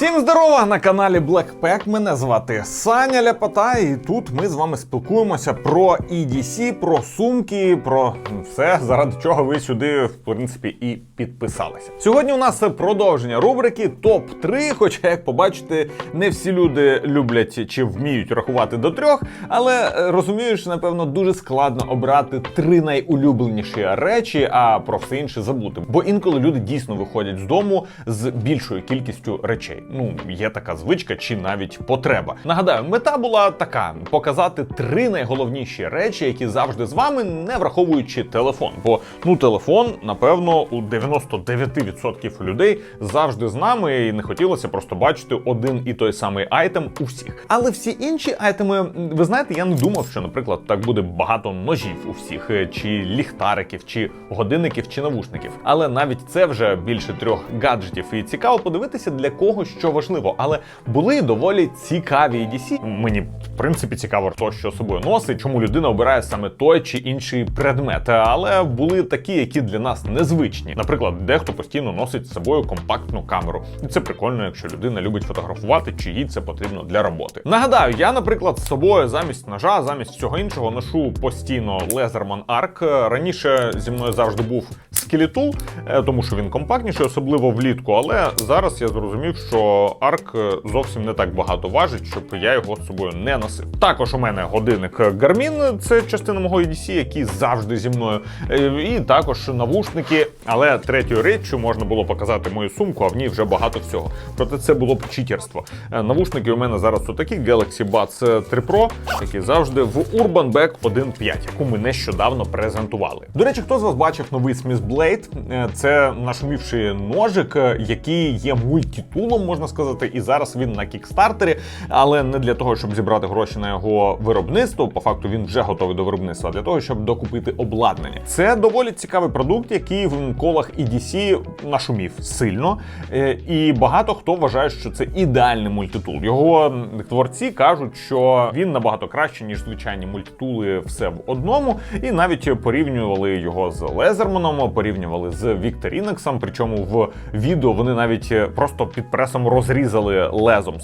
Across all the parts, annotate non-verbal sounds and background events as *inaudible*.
Всім здорова на каналі Blackpack. Мене звати Саня Ляпота, і тут ми з вами спілкуємося про EDC, про сумки, про все, заради чого ви сюди, в принципі, і підписалися. Сьогодні у нас продовження рубрики топ 3 Хоча, як побачите, не всі люди люблять чи вміють рахувати до трьох, але е, розумієш, напевно, дуже складно обрати три найулюбленіші речі, а про все інше забути. Бо інколи люди дійсно виходять з дому з більшою кількістю речей. Ну, є така звичка чи навіть потреба. Нагадаю, мета була така: показати три найголовніші речі, які завжди з вами, не враховуючи телефон. Бо ну телефон, напевно, у 99% людей завжди з нами, і не хотілося просто бачити один і той самий айтем у всіх. Але всі інші айтеми, ви знаєте, я не думав, що, наприклад, так буде багато ножів у всіх, е, чи ліхтариків, чи годинників, чи навушників. Але навіть це вже більше трьох гаджетів, і цікаво подивитися для кого що важливо. Але були доволі цікаві EDC. Мені в принципі цікаво, хто що собою носить, чому людина обирає саме той чи інший предмет. Але були такі, які для нас незвичні. Наприклад, дехто постійно носить з собою компактну камеру, і це прикольно, якщо людина любить фотографувати, чи їй це потрібно для роботи. Нагадаю, я, наприклад, з собою замість ножа, замість всього іншого ношу постійно Leatherman Arc. Раніше зі мною завжди був скелетул, е, тому що він компактніший, особливо влітку. Але зараз я зрозумів, що арк зовсім не так багато важить, щоб я його з собою не носив. Також у мене годинник Garmin, це частина мого EDC, який завжди зі мною. Е, І також навушники. Але третьою реччю можна було показати мою сумку, а в ній вже багато всього. Проте це було б читерство. Е, Навушники у мене зараз отакі Galaxy Buds 3 Pro, які завжди в Urban Back 1.5, яку ми нещодавно презентували. До речі, хто з вас бачив новий Smith Blade? Е, Це нашумівший ножик, який є мультитулом, можна сказати, і зараз він на кікстартері, але не для того, щоб зібрати гроші на його виробництво. По факту він вже готовий до виробництва, а для того, щоб докупити обладнання. Це доволі цікавий продукт, який в колах EDC нашумів сильно. Е, І багато хто вважає, що це ідеальний мультитул. Його творці кажуть, що він набагато краще, ніж звичайні мультитули, все в одному, і навіть порівнювали його з Лезерманом, порівнювали з Вікторінексом. Причому в відео вони навіть е, просто під пресом розрізали лезом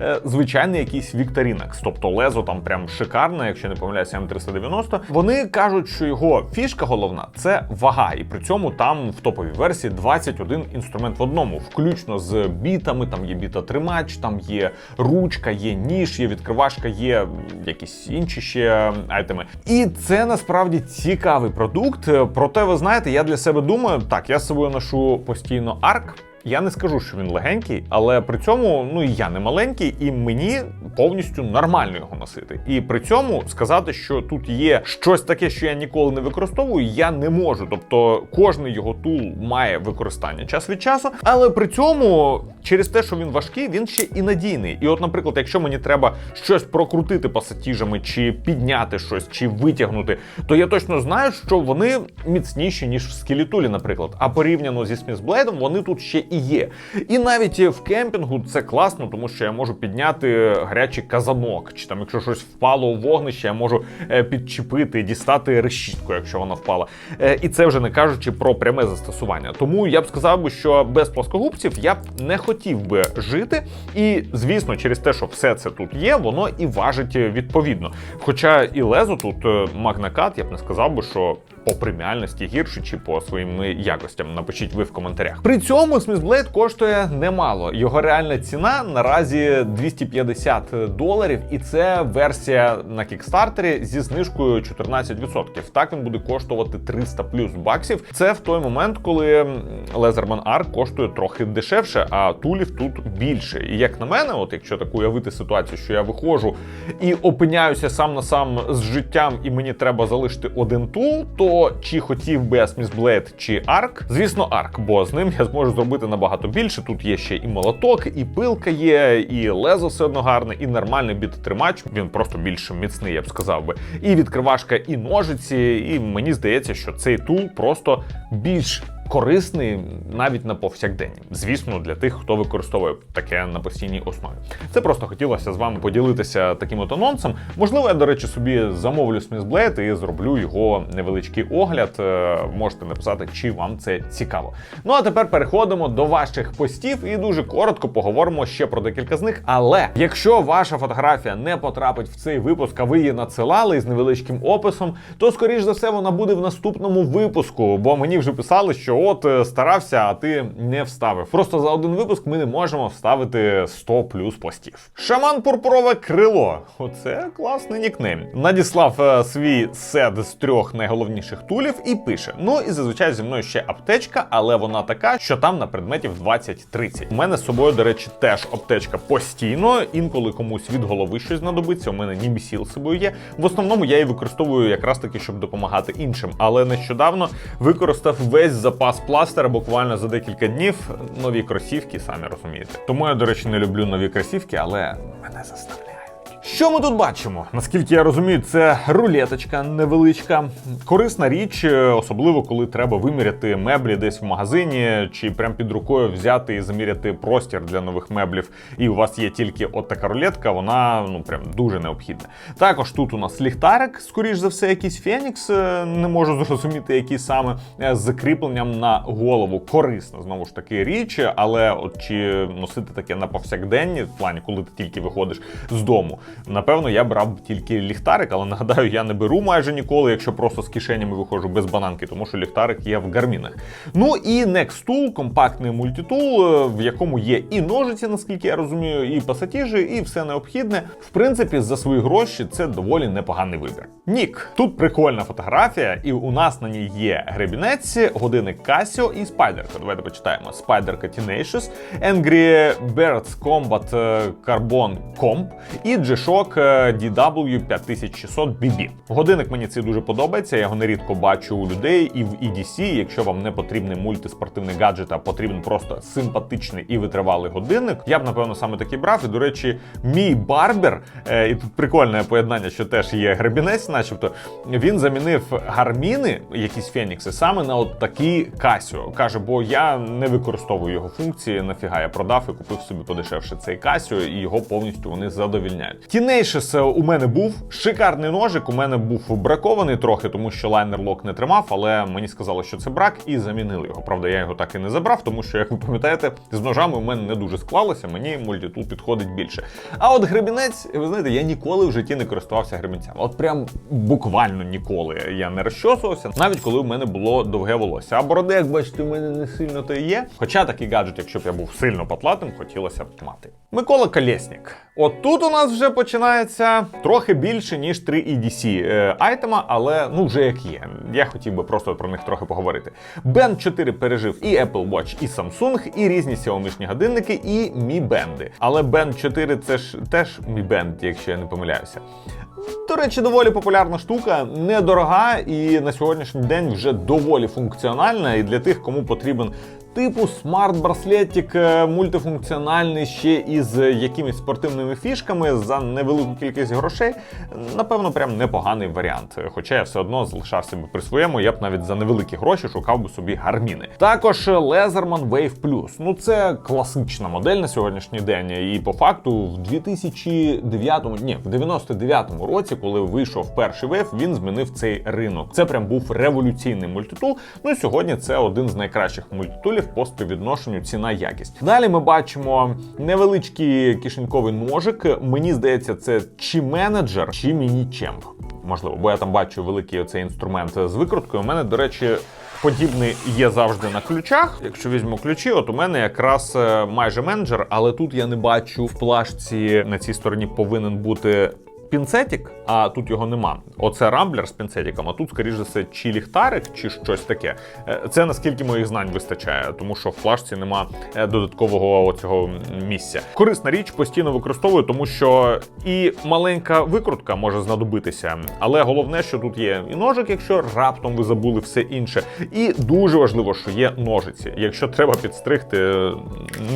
е, звичайний якийсь Вікторінекс. Тобто лезо там прям шикарне, якщо не помиляюся, М390. Вони кажуть, що його фішка головна це вага, і при цьому там в топовій версії 21 інструмент в одному, включно з бітами. Там є біта-тримач, там є ручка, є ніж, є відкривашка, є якісь інші ще айтеми. І це насправді цікавий продукт. Е, Проте, ви знаєте, я для себе думаю, так, я з собою ношу постійно арк. Я не скажу, що він легенький, але при цьому ну я не маленький, і мені повністю нормально його носити. І при цьому сказати, що тут є щось таке, що я ніколи не використовую, я не можу. Тобто кожний його тул має використання час від часу, але при цьому через те, що він важкий, він ще і надійний. І от, наприклад, якщо мені треба щось прокрутити пасатіжами, чи підняти щось, чи витягнути, то я точно знаю, що вони міцніші ніж в скелетулі, наприклад. А порівняно зі Смізблейдом, вони тут ще і є. І навіть в кемпінгу це класно, тому що я можу підняти гарячий казанок, чи там, якщо щось впало у вогнище, я можу е, підчепити, дістати решітку, якщо вона впала. Е, І це вже не кажучи про пряме застосування. Тому я б сказав би, що без плоскогубців я б не хотів би жити. І звісно, через те, що все це тут є, воно і важить е, відповідно. Хоча і лезо тут е, магнакат, я б не сказав би, що по преміальності гірше чи по своїм якостям. Напишіть ви в коментарях. При цьому Smith Blade коштує немало. Його реальна ціна наразі 250 доларів, і це версія на кікстартері зі знижкою 14%. Так він буде коштувати 300 плюс баксів. Це в той момент, коли Leatherman Arc коштує трохи дешевше, а тулів тут більше. І як на мене, от якщо таку уявити ситуацію, що я виходжу і опиняюся сам на сам з життям, і мені треба залишити один тул, то чи хотів би я Smith Blade чи Arc? Звісно, Arc, бо з ним я зможу зробити набагато більше. Тут є ще і молоток, і пилка є, і лезо все одно гарне, і нормальний бітотримач. Він просто більш міцний, я б сказав би. І відкривашка, і ножиці. І мені здається, що цей тул просто більш корисний навіть на повсякденні. Звісно, для тих, хто використовує таке на постійній основі. Це просто хотілося з вами поділитися таким от анонсом. Можливо, я, до речі, собі замовлю Blade і зроблю його невеличкий огляд. Е, Можете написати, чи вам це цікаво. Ну а тепер переходимо до ваших постів і дуже коротко поговоримо ще про декілька з них. Але якщо ваша фотографія не потрапить в цей випуск, а ви її надсилали із невеличким описом, то скоріш за все вона буде в наступному випуску. Бо мені вже писали, що от е, старався, а ти не вставив. Просто за один випуск ми не можемо вставити 100 плюс постів. Шаман пурпурове крило. Оце класний нікнейм. Надіслав е, свій сет з трьох найголовніших тулів і пише: Ну і зазвичай зі мною ще аптечка, але вона така, що там на предметів 20-30. У мене з собою, до речі, теж аптечка постійно. Інколи комусь від голови щось знадобиться. У мене нібісіл з собою є. В основному я її використовую якраз таки, щоб допомагати іншим. Але нещодавно використав весь запас пластера буквально за декілька днів. Нові кросівки, самі розумієте. Тому я, до речі, не люблю нові кросівки, але мене заставляють. Що ми тут бачимо? Наскільки я розумію, це рулеточка невеличка, корисна річ, е, особливо коли треба виміряти меблі десь в магазині, чи прям під рукою взяти і заміряти простір для нових меблів. І у вас є тільки от така рулетка, вона ну прям дуже необхідна. Також тут у нас ліхтарик, скоріш за все, якийсь Фенікс, е, не можу *laughs* зрозуміти, який саме е, з закріпленням на голову. Корисна знову ж таки річ, але от чи носити таке на повсякденні, в плані, коли ти тільки виходиш з дому. Напевно, я брав тільки ліхтарик, але нагадаю, я не беру майже ніколи, якщо просто з кишенями виходжу без бананки, тому що ліхтарик є в гармінах. Ну і Next Tool, компактний мультитул, е, в якому є і ножиці, наскільки я розумію, і пасатіжі, і все необхідне. В принципі, за свої гроші це доволі непоганий вибір. Нік, тут прикольна фотографія, і у нас на ній є гребінець, годинник Casio і спайдерка. Давайте почитаємо. Спайдерка Tenacious, Angry Birds Combat е, Carbon Comp і G-Shock е, DW 5600 BB. Годинник мені цей дуже подобається. Я його нерідко бачу у людей і в EDC. Якщо вам не потрібний мультиспортивний гаджет, а потрібен просто симпатичний і витривалий годинник, я б напевно саме такий брав. І до речі, мій барбер, е, і тут прикольне поєднання, що теж є гребінець, начебто, він замінив гарміни, якісь фенікси, саме на от такі Casio. Каже, бо я не використовую його функції. Нафіга я продав і купив собі подешевше цей Casio, і його повністю вони задовільняють. Тінейшес у мене був шикарний ножик. У мене був бракований трохи, тому що лайнер лок не тримав, але мені сказали, що це брак, і замінили його. Правда, я його так і не забрав, тому що, як ви пам'ятаєте, з ножами у мене не дуже склалося. Мені мультитул підходить більше. А от гребінець, ви знаєте, я ніколи в житті не користувався гребінцями. От прям буквально ніколи я не розчосувався, навіть коли в мене було довге волосся. А бороди, як бачите, у мене не сильно то і є. Хоча такий гаджет, якщо б я був сильно потлатим, хотілося б мати. Микола Колєснік. От тут у нас вже починається трохи більше, ніж 3 EDC е, айтема, але ну вже як є. Я хотів би просто про них трохи поговорити. Band 4 пережив і Apple Watch, і Samsung, і різні Xiaomi годинники, і Mi Band. Але Band 4 це ж теж Mi Band, якщо я не помиляюся. До речі, доволі популярна штука, недорога і на сьогоднішній день вже доволі функціональна. І для тих, кому потрібен типу смарт-браслетик е, мультифункціональний ще із якимись спортивними фішками за невелику кількість грошей, напевно, прям непоганий варіант. Хоча я все одно залишався би при своєму, я б навіть за невеликі гроші шукав би собі гарміни. Також Leatherman Wave Plus. Ну це класична модель на сьогоднішній день. І по факту в 2009, ні, в 99-му році, коли вийшов перший Wave, він змінив цей ринок. Це прям був революційний мультитул. Ну і сьогодні це один з найкращих мультитулів по співвідношенню ціна-якість. Далі ми бачимо невеличкий кишеньковий ножик. Мені здається, це чи менеджер, чи міні-чемп. Можливо, бо я там бачу великий оцей інструмент з викруткою. У мене, до речі. Подібний є завжди на ключах. Якщо візьму ключі, от у мене якраз е, майже менеджер, але тут я не бачу в плашці на цій стороні повинен бути пінцетик, а тут його нема. Оце рамблер з пінцетиком, а тут, скоріш за все, чи ліхтарик, чи щось таке. Е, Це наскільки моїх знань вистачає, тому що в флажці нема е, додаткового цього місця. Корисна річ постійно використовую, тому що і маленька викрутка може знадобитися, але головне, що тут є і ножик, якщо раптом ви забули все інше. І дуже важливо, що є ножиці. Якщо треба підстригти е,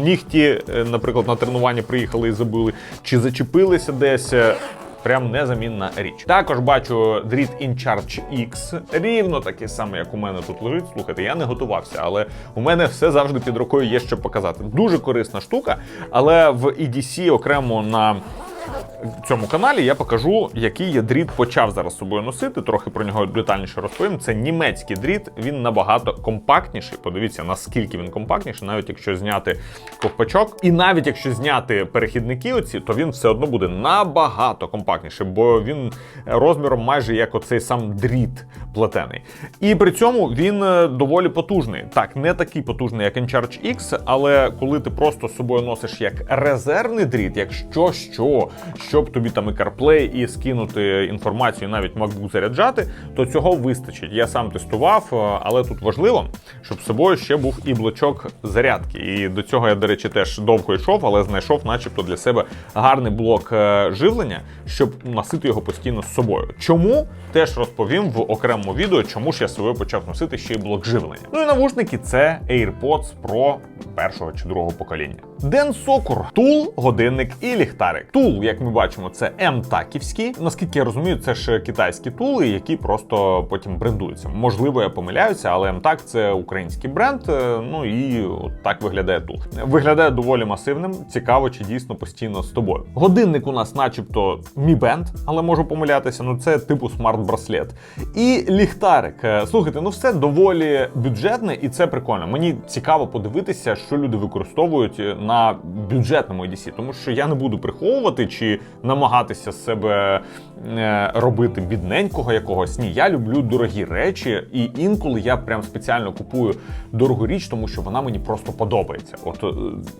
нігті, наприклад, на тренування приїхали і забули, чи зачепилися десь. Прям незамінна річ. Також бачу дріт InCharge X, рівно такий самий, як у мене тут лежить. Слухайте, я не готувався, але у мене все завжди під рукою є що показати. Дуже корисна штука, але в EDC окремо на цьому каналі я покажу, який я дріт почав зараз собою носити. Трохи про нього детальніше розповім. Це німецький дріт, він набагато компактніший. Подивіться, наскільки він компактніший, навіть якщо зняти ковпачок. І навіть якщо зняти перехідники, оці, то він все одно буде набагато компактніший, бо він розміром майже як оцей сам дріт плетений. І при цьому він е, доволі потужний. Так, не такий потужний, як Encharge X, але коли ти просто з собою носиш як резервний дріт, якщо що, щоб тобі там і CarPlay, і скинути інформацію, навіть MacBook заряджати, то цього вистачить. Я сам тестував, е, але тут важливо, щоб з собою ще був і блочок зарядки. І до цього я, до речі, теж довго йшов, але знайшов, начебто, для себе гарний блок е, живлення, щоб носити його постійно з собою. Чому теж розповім в окремому відео, чому ж я з собою почав носити ще й блок живлення. Ну і навушники це AirPods Pro першого чи другого покоління. Ден Сокур, тул, годинник і ліхтарик. Тул, як ми бачимо, це м-таківський. Наскільки я розумію, це ж китайські тули, які просто потім брендуються. Можливо, я помиляюся, але м-так це український бренд. е, Ну і от так виглядає тул. Виглядає доволі масивним. Цікаво, чи дійсно постійно з тобою. Годинник у нас, начебто, Mi Band, але можу помилятися. Ну це типу смарт-браслет. І ліхтарик. Е, Слухайте, ну все доволі бюджетне, і це прикольно. Мені цікаво подивитися, що люди використовують е, на бюджетному EDC, тому що я не буду приховувати чи намагатися себе е, робити бідненького якогось. Ні, я люблю дорогі речі, і інколи я прям спеціально купую дорогу річ, тому що вона мені просто подобається. От е,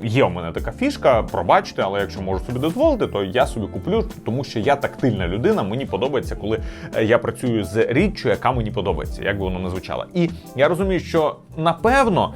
є у мене така фішка, пробачте, але якщо можу собі дозволити, то я собі куплю, тому що я тактильна людина. Мені подобається, коли е, я працюю з річчю, яка мені подобається, як би воно не звучало. І я розумію, що напевно.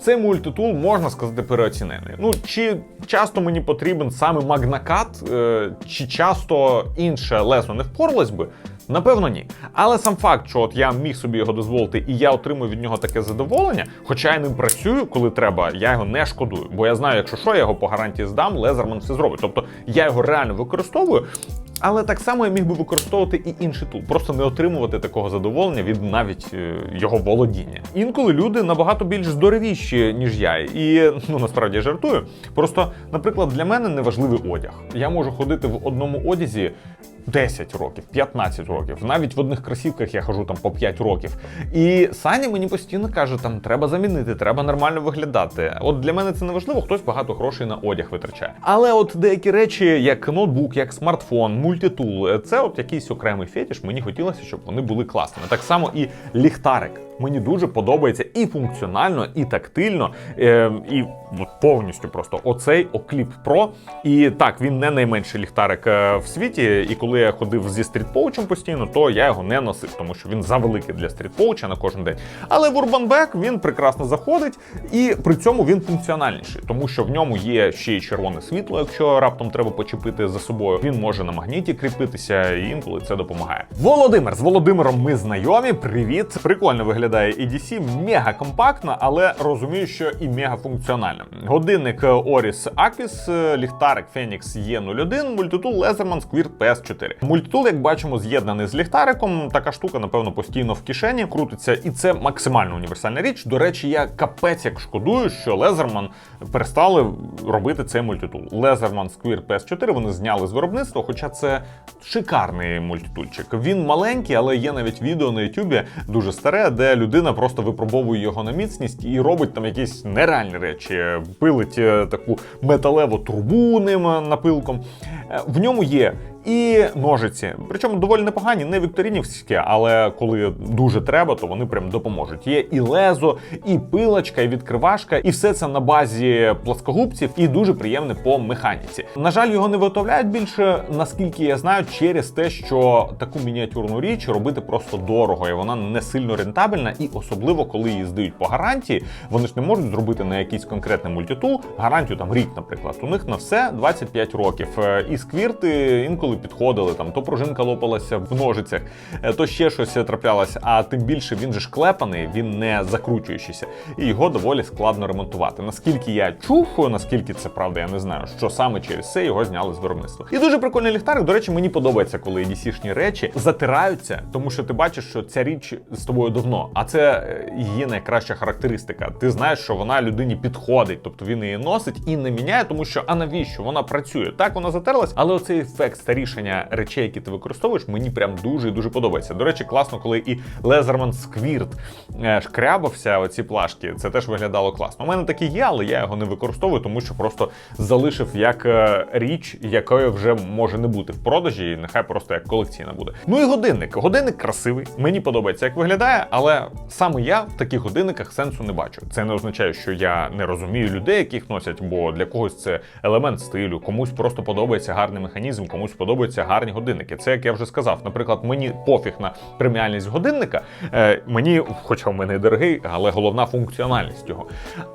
Цей мультитул можна сказати переоцінений. Ну чи часто мені потрібен саме магнакат, е, чи часто інше лезо не впоралось би? Напевно, ні. Але сам факт, що от я міг собі його дозволити, і я отримую від нього таке задоволення, хоча я ним працюю, коли треба, я його не шкодую. Бо я знаю, якщо що, я його по гарантії здам, Лезерман все зробить. Тобто я його реально використовую. Але так само я міг би використовувати і інший тул, просто не отримувати такого задоволення від навіть е, його володіння. Інколи люди набагато більш здоровіші, ніж я. І ну насправді жартую. Просто, наприклад, для мене не важливий одяг. Я можу ходити в одному одязі 10 років, 15 років. Навіть в одних кросівках я хожу там по 5 років. І Саня мені постійно каже, там треба замінити, треба нормально виглядати. От для мене це не важливо, хтось багато грошей на одяг витрачає. Але от деякі речі, як ноутбук, як смартфон, мультитул, це от якийсь окремий фетіш. Мені хотілося, щоб вони були класними. Так само і ліхтарик. Мені дуже подобається і функціонально, і тактильно, е, і повністю просто оцей Окліп Pro. І так, він не найменший ліхтарик е, в світі. І коли я ходив зі стрітпоучем постійно, то я його не носив, тому що він завеликий для стрітпоуча на кожен день. Але в Urban Back він прекрасно заходить, і при цьому він функціональніший, тому що в ньому є ще й червоне світло, якщо раптом треба почепити за собою. Він може на магніті кріпитися, і інколи це допомагає. Володимир з Володимиром ми знайомі. Привіт! Прикольно виглядає EDC, мега компактно, але розумію, що і мега функціонально. Годинник Oris Aquis, ліхтарик Phoenix E01, мультитул Leatherman Squirt PS4. Мультитул, як бачимо, з'єднаний з ліхтариком. Така штука, напевно, постійно в кишені крутиться, і це максимально універсальна річ. До речі, я капець як шкодую, що Leatherman перестали робити цей мультитул. Leatherman Squirt PS4 вони зняли з виробництва, хоча це шикарний мультитульчик. Він маленький, але є навіть відео на Ютубі дуже старе, де людина просто випробовує його на міцність і робить там якісь нереальні речі, пилить е, таку металеву трубу ним е, напилком. Е, В ньому є і ножиці, причому доволі непогані, не вікторінівські, але коли дуже треба, то вони прям допоможуть. Є і лезо, і пилочка, і відкривашка, і все це на базі плоскогубців, і дуже приємне по механіці. На жаль, його не виготовляють більше, наскільки я знаю, через те, що таку мініатюрну річ робити просто дорого, і вона не сильно рентабельна, і особливо коли її здають по гарантії, вони ж не можуть зробити на якийсь конкретний мультитул гарантію там рік, наприклад. У них на все 25 років. Е, І сквірти інколи інколи підходили, там то пружинка лопалася в ножицях, е, то ще щось траплялося. А тим більше він же ж клепаний, він не закручуючийся, і його доволі складно ремонтувати. Наскільки я чув, наскільки це правда, я не знаю, що саме через це його зняли з виробництва. І дуже прикольний ліхтарик. До речі, мені подобається, коли EDC-шні речі затираються, тому що ти бачиш, що ця річ з тобою давно. А це е, її найкраща характеристика. Ти знаєш, що вона людині підходить, тобто він її носить і не міняє, тому що а навіщо вона працює? Так вона затерлась, але оцей ефект старішання речей, які ти використовуєш, мені прям дуже і дуже подобається. До речі, класно, коли і Лезерман Сквірт е, шкрябався оці плашки. Це теж виглядало класно. У мене такий є, але я його не використовую, тому що просто залишив як е, річ, якої вже може не бути в продажі, і нехай просто як колекційна буде. Ну і годинник. Годинник красивий. Мені подобається, як виглядає, але саме я в таких годинниках сенсу не бачу. Це не означає, що я не розумію людей, яких носять, бо для когось це елемент стилю, комусь просто подобається гарний механізм, комусь подобаються гарні годинники. Це як я вже сказав. Наприклад, мені пофіг на преміальність годинника. Е, мені, хоча в мене дорогий, але головна функціональність його.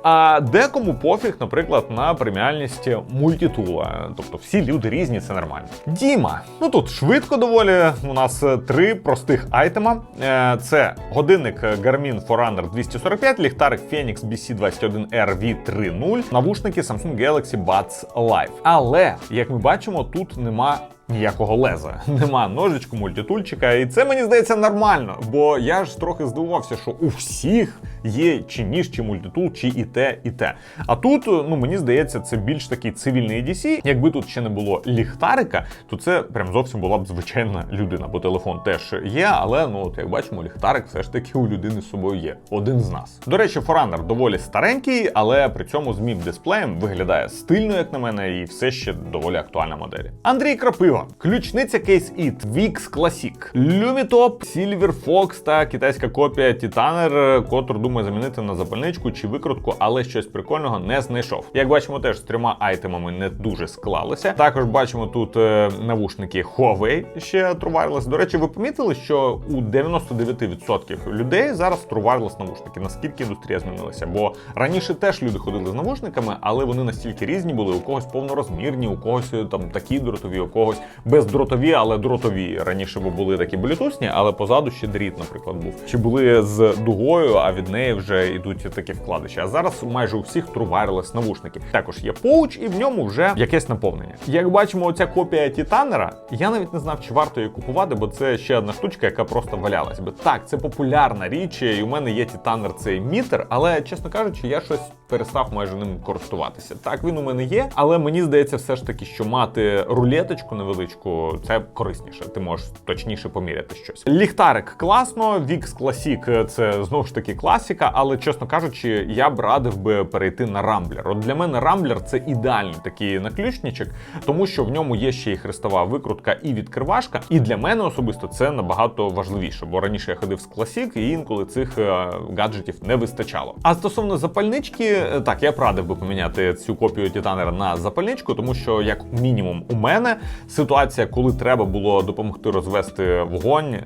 А декому пофіг, наприклад, на преміальність мультитула. Тобто всі люди різні, це нормально. Діма, ну тут швидко доволі. У нас е, три простих айтема. Е, Це годинник Garmin Forerunner 245, ліхтарик Phoenix BC21R V30, навушники Samsung Galaxy Buds Live. Але як ми бачимо, тут нема ніякого леза. *laughs* Нема ножичку, мультитульчика, і це мені здається нормально. Бо я ж трохи здивувався, що у всіх є чи ніж, чи мультитул, чи і те, і те. А тут, ну мені здається, це більш такий цивільний EDC. Якби тут ще не було ліхтарика, то це прям зовсім була б звичайна людина, бо телефон теж є, але ну от як бачимо, ліхтарик все ж таки у людини з собою є. Один з нас. До речі, Forerunner доволі старенький, але при цьому з міп дисплеєм виглядає стильно, як на мене, і все ще доволі актуальна модель. Андрій Крапива, ключниця Case It, Vix Classic, Lumitop, Silver Fox та китайська копія Titaner, котру думаю замінити на запальничку чи викрутку, але щось прикольного не знайшов. Як бачимо, теж з трьома айтемами не дуже склалося. Також бачимо тут е, навушники Huawei ще True Wireless. До речі, ви помітили, що у 99% людей зараз True Wireless навушники. Наскільки індустрія змінилася? Бо раніше теж люди ходили з навушниками, але вони настільки різні були. У когось повнорозмірні, у когось е, там такі дротові, у когось бездротові, але дротові. Раніше бо були такі блютусні, але позаду ще дріт, наприклад, був. Чи були з дугою, а від неї вже йдуть такі вкладиші. А зараз майже у всіх Wireless навушники. Також є поуч, і в ньому вже якесь наповнення. Як бачимо, оця копія Титанера, я навіть не знав, чи варто її купувати, бо це ще одна штучка, яка просто валялась би. Так, це популярна річ, і у мене є Титанер цей мітер, але чесно кажучи, я щось перестав майже ним користуватися. Так, він у мене є, але мені здається, все ж таки, що мати рулеточку невеличку це корисніше. Ти можеш точніше поміряти щось. Ліхтарик класно, Vix Classic це знову ж таки класіка, але чесно кажучи, я б радив би перейти на рамблер. От для мене рамблер це ідеальний такий наключничок, тому що в ньому є ще і хрестова викрутка і відкривашка. І для мене особисто це набагато важливіше, бо раніше я ходив з Classic, і інколи цих е, гаджетів не вистачало. А стосовно запальнички, е, так я б радив би поміняти цю копію Титанера на запальничку, тому що як мінімум у мене ситуація, коли треба було допомогти розвести вогонь, е,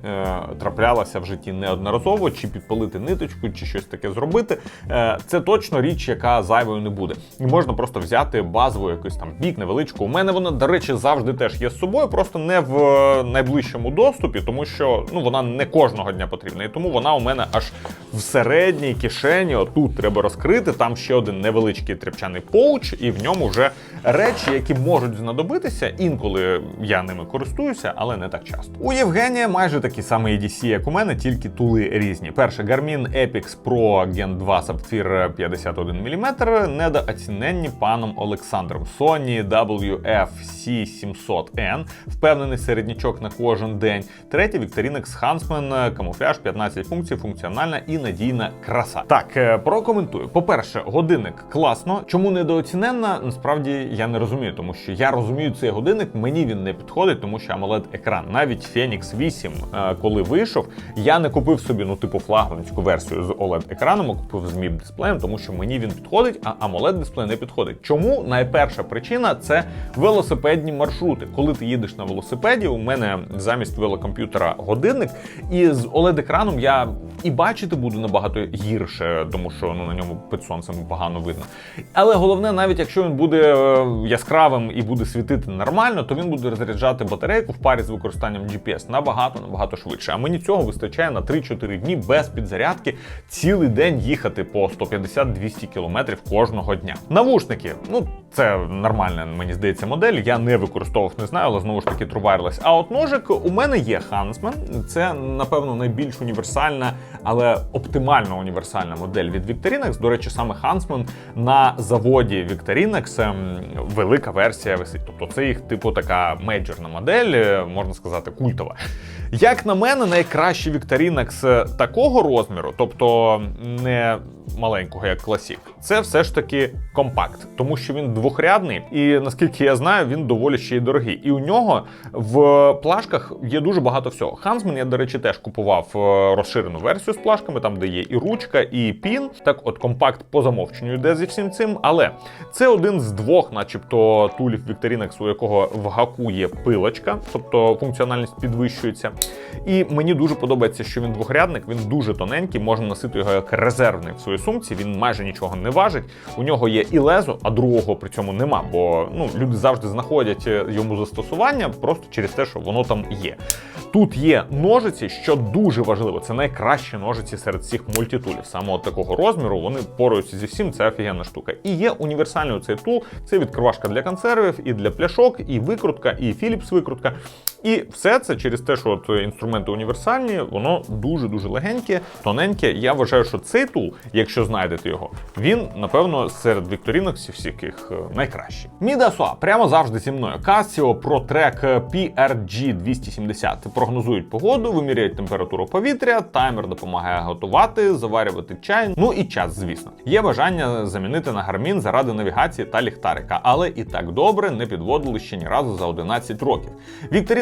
траплялася в житті неодноразово, чи підпалити ниточку, чи щось таке зробити. Е, це точно річ, яка зайвою не буде. І можна просто взяти базову якусь там бік, невеличку. У мене вона, до речі, завжди теж є з собою, просто не в е, найближчому доступі, тому що ну вона не кожного дня потрібна. І тому вона у мене аж в середній кишені. Отут треба розкрити. Там ще один невеличкий тряпчаний поуч, і в ньому вже речі, які можуть знадобитися. Інколи я ними користуюся, але не так часто. У Євгенія майже такий самий EDC, як у мене, тільки тули різні. Перше Garmin Epix Pro Gen 2 Sapphire 51 мм, недооціненні паном Олександром Sony WF-C700N, впевнений середнячок на кожен день. Третє Victorinox Huntsman, камуфляж, 15 функцій, функціональна і надійна краса. Так, е, прокоментую. По-перше, годинник класно. Чому недооціненна? Насправді я не розумію, тому що я розумію цей годинник, мені він не підходить, тому що amoled екран. Навіть Phoenix 8, е, коли вийшов, я не купив собі ну типу флагманську версію з oled екраном а купив з mip дисплеєм, тому що мені він підходить, а amoled дисплей не підходить. Чому найперша причина це велосипедні маршрути. Коли ти їдеш на велосипеді, у мене замість велокомп'ютера годинник, і з oled екраном я і бачити буду набагато гірше, тому що ну на ньому під сонцем погано видно. Але головне, навіть якщо він буде е, яскравим і буде світити нормально, то він буде розряджати батарейку в парі з використанням GPS набагато набагато швидше. А мені цього вистачає на 3-4 дні без підзарядки цілий день їхати по 150-200 кілометрів кожного дня. Навушники, ну це нормальна, мені здається, модель. Я не використовував, не знаю, але знову ж таки True. А от ножик у мене є Huntsman. Це напевно найбільш універсальна, але оптимально універсальна модель від Victorinox. До речі, саме Huntsman на заводі Victorinox ем, велика версія висить. Тобто це їх типу така мейджорна модель, е, можна сказати, культова. Як на мене, найкращий е, такого розміру, тобто не маленького, як Classic, це все ж таки компакт, тому що він двохрядний, і наскільки я знаю, він доволі ще й дорогий. І у нього в плашках є дуже багато всього. Хансмен, я, до речі, теж купував е, розширену версію з плашками, там де є і ручка, і пін. Так, от компакт по замовченню йде зі всім цим. Але це один з двох, начебто, тулів Victorinox, у якого в гаку є пилочка, тобто функціональність підвищується. І мені дуже подобається, що він двохрядник, він дуже тоненький, можна носити його як резервний в своїй сумці. Він майже нічого не важить. У нього є і лезо, а другого при цьому нема. Бо ну люди завжди знаходять е, йому застосування просто через те, що воно там є. Тут є ножиці, що дуже важливо. Це найкращі ножиці серед всіх мультитулів. Саме от такого розміру вони поруються зі всім. Це офігенна штука. І є універсальний цей тул. Це відкривашка для консервів, і для пляшок, і викрутка, і Philips викрутка. І все це через те, що от інструменти універсальні, воно дуже дуже легеньке, тоненьке. Я вважаю, що цей тул, якщо знайдете його, він напевно серед вікторінок всіх найкращий. Мідасуа прямо завжди зі мною. Casio Pro Track PRG 270 прогнозують погоду, виміряють температуру повітря, таймер допомагає готувати, заварювати чай. Ну і час, звісно. Є бажання замінити на гармін заради навігації та ліхтарика, але і так добре не підводили ще ні разу за 11 років.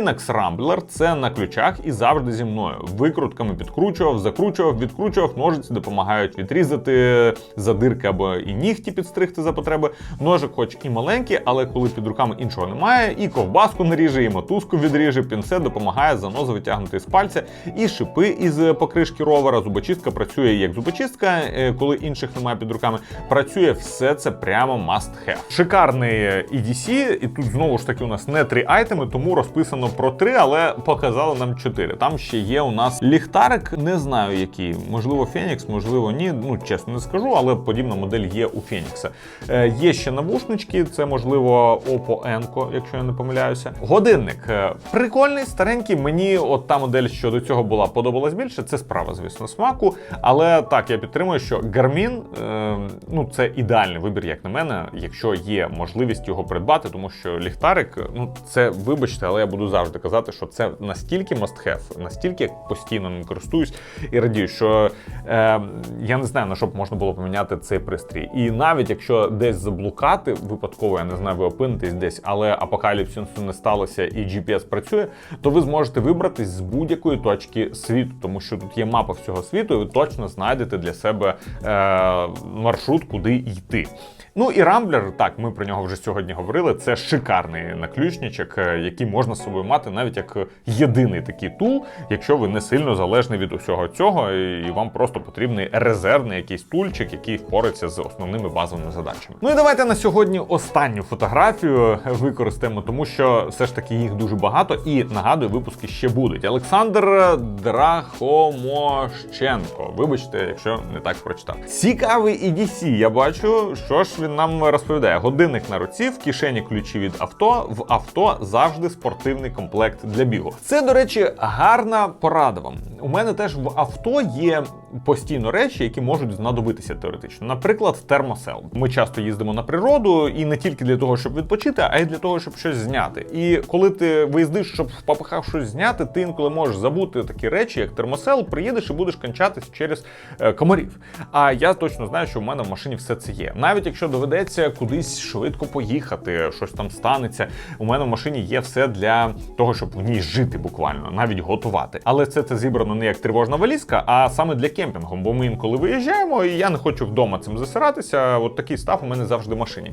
Victorinox Rambler – це на ключах і завжди зі мною. Викрутками підкручував, закручував, відкручував. Ножиці допомагають відрізати задирки або і нігті підстригти за потреби. Ножик, хоч і маленький, але коли під руками іншого немає, і ковбаску наріже, і мотузку відріже, пінцет допомагає занозу витягнути з пальця, і шипи із покришки ровера. Зубочистка працює як зубочистка, е, коли інших немає під руками. Працює все це прямо must have. Шикарний EDC, і тут знову ж таки у нас не три айтеми, тому розписано про три, але показали нам чотири. Там ще є у нас ліхтарик, не знаю який. Можливо, Фенікс, можливо, ні. Ну чесно не скажу, але подібна модель є у Фенікса. Е, Є ще навушнички, це можливо Oppo Enco, якщо я не помиляюся. Годинник Е, прикольний, старенький. Мені от та модель, що до цього була, подобалась більше. Це справа, звісно, смаку. Але так, я підтримую, що Garmin е, ну це ідеальний вибір, як на мене, якщо є можливість його придбати, тому що ліхтарик, ну це вибачте, але я буду завжди казати, що це настільки must have, настільки постійно ним користуюсь і радію, що е, я не знаю на що б можна було поміняти цей пристрій. І навіть якщо десь заблукати, випадково я не знаю, ви опинитесь десь, але апокаліпсису не сталося і GPS працює, то ви зможете вибратись з будь-якої точки світу, тому що тут є мапа всього світу, і ви точно знайдете для себе е, маршрут, куди йти. Ну і рамблер, так, ми про нього вже сьогодні говорили. Це шикарний наключничок, е, який можна з собою мати навіть як єдиний такий тул, якщо ви не сильно залежні від усього цього, і вам просто потрібний резервний якийсь тульчик, який впорається з основними базовими задачами. Ну і давайте на сьогодні останню фотографію використаємо, тому що все ж таки їх дуже багато. І нагадую, випуски ще будуть. Олександр Драхомощенко. Вибачте, якщо не так прочитав. Цікавий EDC, я бачу, що ж він нам розповідає. Годинник на руці, в кишені ключі від авто. В авто завжди спортивний комплект для бігу. Це, до речі, гарна порада вам. У мене теж в авто є постійно речі, які можуть знадобитися теоретично. Наприклад, термосел. Ми часто їздимо на природу, і не тільки для того, щоб відпочити, а й для того, щоб щось зняти. І коли ти виїздиш, щоб в попихах щось зняти, ти інколи можеш забути такі речі, як термосел, приїдеш і будеш кончатись через е, комарів. А я точно знаю, що в мене в машині все це є. Навіть якщо доведеться кудись швидко поїхати, щось там станеться. У мене в машині є все для того, щоб в ній жити буквально, навіть готувати. Але все це зібрано не як тривожна валізка, а саме для кемпінгом, бо ми інколи виїжджаємо, і я не хочу вдома цим засиратися. От такий став у мене завжди в машині.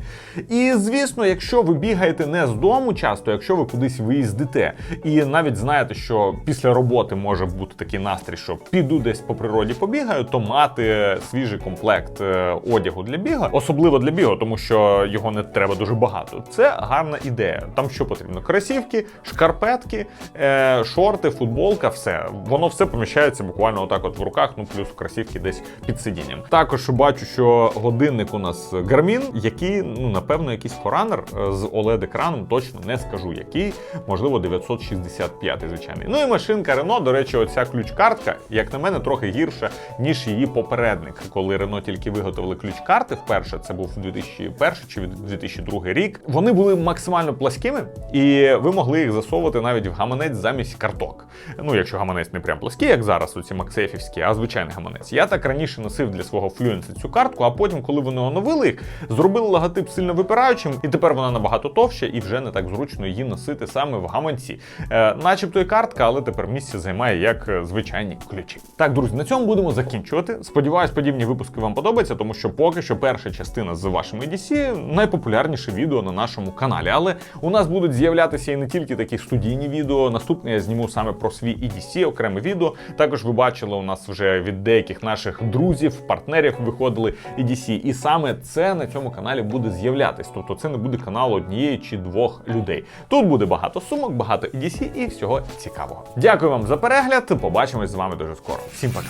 І звісно, якщо ви бігаєте не з дому часто, якщо ви кудись виїздите, і навіть знаєте, що після роботи може бути такий настрій, що піду десь по природі побігаю, то мати свіжий комплект е, одягу для біга, особливо для бігу, тому що його не треба дуже багато. Це гарна ідея. Там що потрібно? Кросівки, шкарпетки, е, шорти, футболка, все. Воно все поміщається буквально отак от в руках, ну плюс кросівки десь під сидінням. Також бачу, що годинник у нас Garmin, який, ну напевно, якийсь Forerunner е, з oled екраном точно не скажу, який, можливо, 965, звичайний. Ну і машинка Renault, до речі, оця ключ-картка, як на мене, трохи гірша, ніж її попередник. Коли Renault тільки виготовили ключ-карти вперше, це був 2001 чи 2002 рік. Вони були максимально пласкими, і ви могли їх засовувати навіть в гаманець замість карток. Ну, якщо гаманець не прям плаский, як зараз, оці максейфівські, а звичайний гаманець. Я так раніше носив для свого Fluence цю картку, а потім, коли вони оновили їх, зробили логотип сильно випираючим, і тепер вона набагато товща і вже не так зручно її носити саме в гаманці. Е, начебто і картка, але тепер місце займає як е, звичайні ключі. Так, друзі, на цьому будемо закінчувати. Сподіваюсь, подібні випуски вам подобаються, тому що поки що перша частина з вашими EDC найпопулярніше відео на нашому каналі. Але у нас будуть з'являтися і не тільки такі студійні відео. Наступне я зніму саме про свій EDC, окреме відео. Також ви бачили, у нас вже від деяких наших друзів, партнерів виходили EDC. І саме це на цьому каналі буде з'являтись. Тобто це не буде канал однієї чи двох людей. Тут буде багато сумок, багато EDC і всього цікавого. Дякую вам за перегляд. Побачимось з вами дуже скоро. Всім пока.